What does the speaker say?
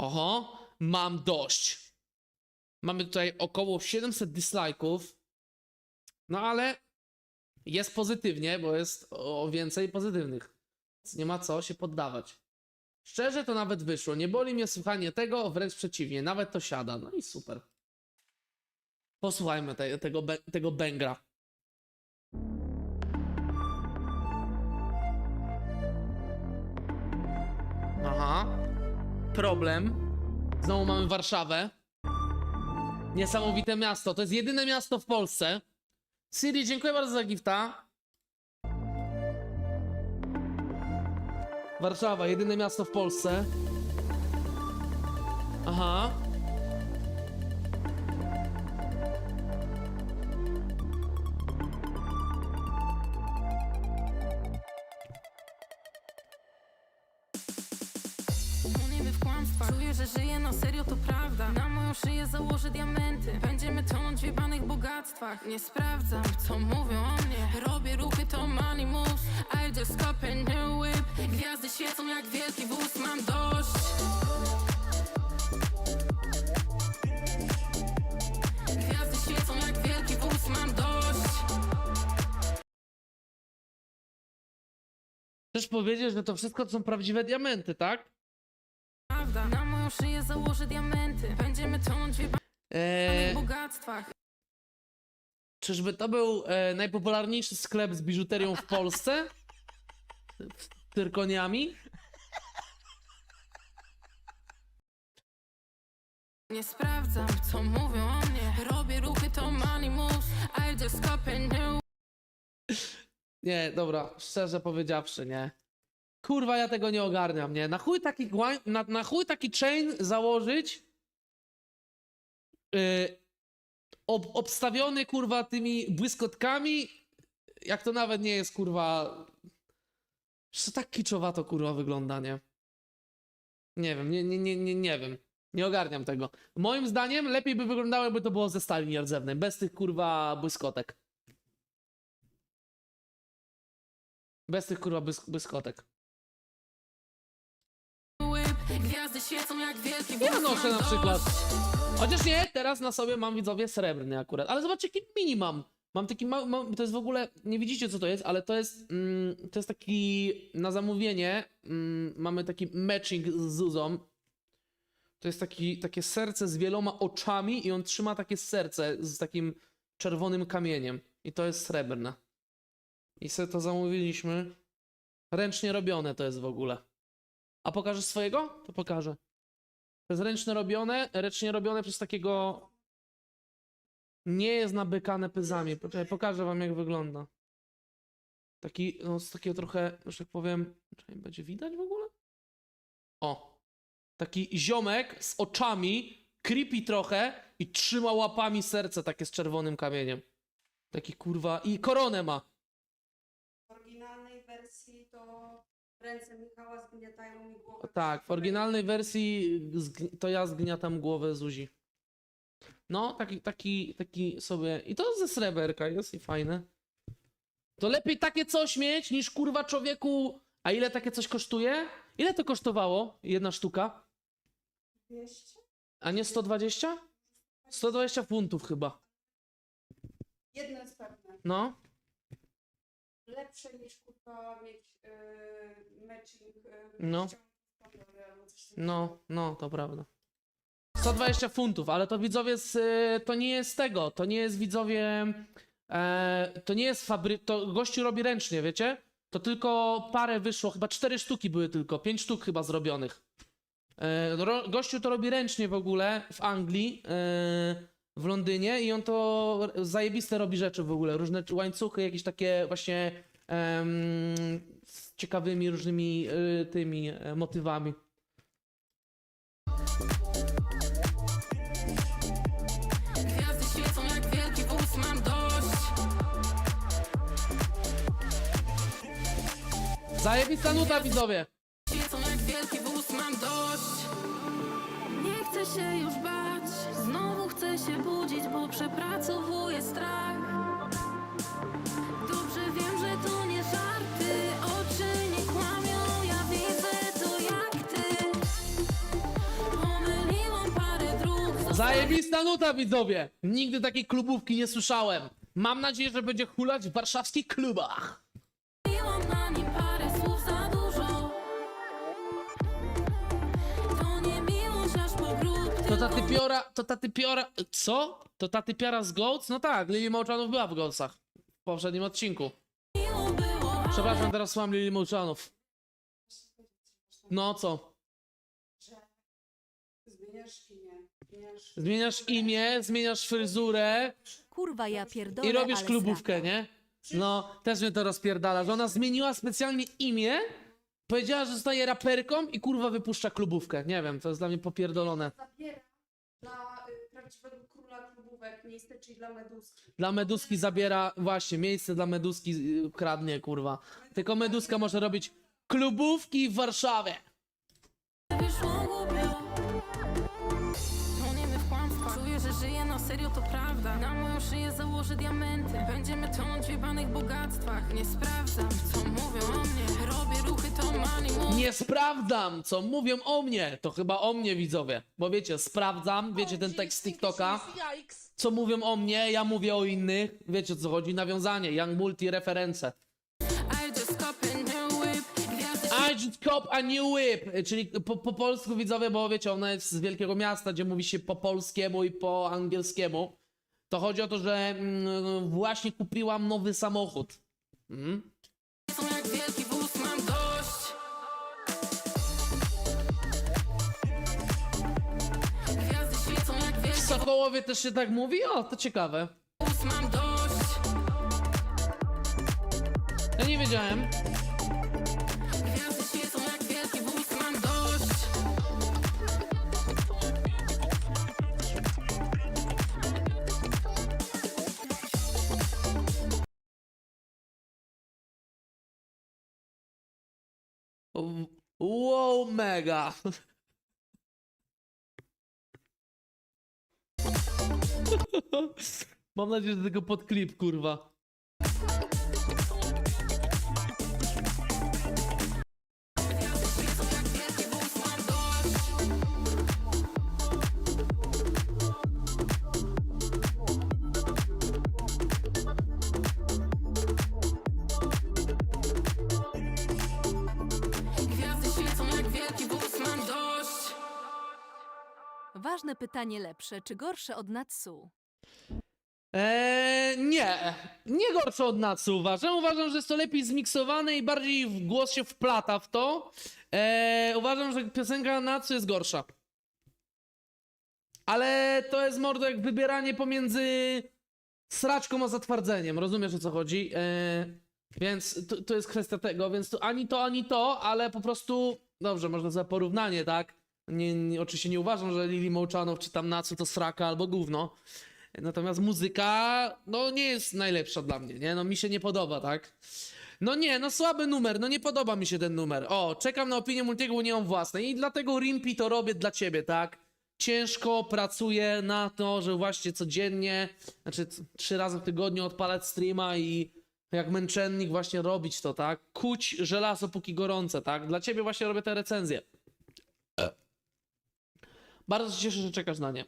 Oho, mam dość. Mamy tutaj około 700 dislike'ów. No ale jest pozytywnie, bo jest o więcej pozytywnych. Więc nie ma co się poddawać. Szczerze to nawet wyszło. Nie boli mnie słuchanie tego, wręcz przeciwnie. Nawet to siada. No i super. Posłuchajmy te, tego, tego bęgra. Aha. Problem. Znowu mamy Warszawę. Niesamowite miasto. To jest jedyne miasto w Polsce. Siri, dziękuję bardzo za gifta. Warszawa, jedyne miasto w Polsce. Aha. Czuję, że żyję, no serio to prawda. Na moją szyję założę diamenty. Będziemy tonąć w jebanych bogactwach. Nie sprawdzam, co mówią o mnie. Robię ruchy, to money moves I just cop a new whip Gwiazdy świecą jak wielki wóz, mam dość. Gwiazdy świecą jak wielki wóz, mam dość. Chcesz powiedzieć, że to wszystko to są prawdziwe diamenty, tak? Prawda, moją szyję założę diamenty Będziemy tonąć w Eee, bogactwach czyżby to był e, najpopularniejszy sklep z biżuterią w Polsce? Z Tyrkoniami? Nie sprawdzam, co mówią o mnie Robię ruchy, to money moves I just cop a new Nie, dobra, szczerze powiedziawszy, nie. Kurwa, ja tego nie ogarniam, nie. Na chuj taki, na, na chuj taki chain założyć, yy, ob, obstawiony, kurwa, tymi błyskotkami, jak to nawet nie jest, kurwa, że tak kiczowato, kurwa, wygląda, nie. Nie wiem, nie, nie, nie, nie, nie wiem. Nie ogarniam tego. Moim zdaniem lepiej by wyglądało, jakby to było ze stali nierdzewnej, bez tych, kurwa, błyskotek. Bez tych kurwa błysk błyskotek. Gwiazdy świecą jak wielki wóz Ja noszę na przykład. Chociaż nie, teraz na sobie mam widzowie srebrny akurat. Ale zobaczcie, jaki mini mam. Mam taki mały, mam, to jest w ogóle, nie widzicie co to jest, ale to jest, mm, to jest taki, na zamówienie, mm, mamy taki matching z Zuzą. To jest taki, takie serce z wieloma oczami i on trzyma takie serce z takim czerwonym kamieniem. I to jest srebrne. I sobie to zamówiliśmy. Ręcznie robione to jest w ogóle. A pokażesz swojego? To pokażę. To jest ręcznie robione, ręcznie robione przez takiego... Nie jest nabykane pyzami. Poczekaj, pokażę wam jak wygląda. Taki, no z takiego trochę, że tak powiem... Czekaj, będzie widać w ogóle? O! Taki ziomek z oczami, creepy trochę i trzyma łapami serce takie z czerwonym kamieniem. Taki kurwa... I koronę ma. W oryginalnej wersji to ręce Michała zgniatają mi głowę. Tak, w oryginalnej wersji zgn- to ja zgniatam głowę Zuzi. No, taki, taki, taki sobie. I to ze sreberka jest i fajne. To lepiej takie coś mieć niż kurwa człowieku. A ile takie coś kosztuje? Ile to kosztowało? Jedna sztuka? 200? A nie 120? 120 funtów chyba. Jedno jest pewne. No. Lepsze niż kurwa mieć yy, matching yy, No. No, no, to prawda. 120 funtów, ale to widzowie z, y, to nie jest tego, to nie jest widzowie, e, to nie jest fabry, to gościu robi ręcznie, wiecie? To tylko parę wyszło, chyba cztery sztuki były tylko, pięć sztuk chyba zrobionych. E, ro, gościu to robi ręcznie w ogóle w Anglii, e, w Londynie i on to zajebiste robi rzeczy w ogóle, różne łańcuchy, jakieś takie właśnie em, z ciekawymi różnymi y, tymi e, motywami. Gwiazdy świecą jak wielki wóz, mam dość Zajebista nuta, widzowie! Świecą jak wielki wóz, mam dość Nie chcę się już bać Znowu chcę się budzić, bo przepracowuję strach Dobrze wiem, że to nie żarty Oczy nie kłamią, ja widzę to jak ty O Zajebista nuta, widzowie! Nigdy takiej klubówki nie słyszałem. Mam nadzieję, że będzie hulać w warszawskich klubach. Miłam na nim To ta typiora, to ta typiora, co? To ta typiara z Goats? No tak, Lili Mołczanów była w Goatsach. W poprzednim odcinku. Przepraszam, teraz słucham Lili Mołczanów. No co? zmieniasz imię, zmieniasz... Zmieniasz imię, zmieniasz fryzurę Kurwa, ja pierdolę, i robisz ale klubówkę, nie? No, też mnie to rozpierdala, że ona zmieniła specjalnie imię, powiedziała, że zostaje raperką i kurwa wypuszcza klubówkę. Nie wiem, to jest dla mnie popierdolone. Zabiera dla y, prawdziwego króla klubówek miejsce, czyli dla Meduski. Dla Meduski zabiera, właśnie, miejsce dla Meduski y, kradnie, kurwa. Tylko Meduska może robić klubówki w Warszawie. Żyję na serio, to prawda Na moją szyję założę diamenty Będziemy tonąć w jebanych bogactwach Nie sprawdzam, co mówią o mnie Robię ruchy, to money move Nie sprawdzam, co mówią o mnie. To chyba o mnie, widzowie. Bo wiecie, sprawdzam, wiecie ten tekst z TikToka. Co mówią o mnie, ja mówię o innych. Wiecie co chodzi? Nawiązanie, Young Multi, reference. Cop a new whip, czyli po, po polsku widzowie, bo wiecie, ona jest z wielkiego miasta, gdzie mówi się po polskiemu i po angielskiemu. To chodzi o to, że mm, właśnie kupiłam nowy samochód. Mm? są jak wielki wóz, mam dość Gwiazdy świecą jak W wielki Sokołowie też się tak mówi? O, to ciekawe. wóz, mam dość Ja nie wiedziałem. Wow, mega. Mam nadzieję, że tylko pod klip, kurwa. Wielki wóz, mam dość Ważne pytanie lepsze, czy gorsze od Natsu? Eee, nie. Nie gorsze od Natsu uważam. Uważam, że jest to lepiej zmiksowane i bardziej w głos się wplata w to. Eee, uważam, że piosenka Natsu jest gorsza. Ale to jest mordo jak wybieranie pomiędzy sraczką a zatwardzeniem. Rozumiesz o co chodzi? Eee, więc to, to jest kwestia tego, więc to ani to, ani to, ale po prostu dobrze, można za porównanie, tak? Nie, nie, oczywiście nie uważam, że Lili Mołczanow czy tam Natsu to sraka albo gówno. Natomiast muzyka, no nie jest najlepsza dla mnie, nie? No mi się nie podoba, tak? No nie, no słaby numer, no nie podoba mi się ten numer. O, czekam na opinię Multiego, bo nie mam własnej i dlatego Rimpi to robię dla ciebie, tak? Ciężko pracuję na to, że właśnie codziennie, znaczy trzy razy w tygodniu odpalać streama i jak męczennik właśnie robić to, tak? Kuć żelazo póki gorące, tak? Dla ciebie właśnie robię te recenzje. Bardzo się cieszę, że czekasz na nie.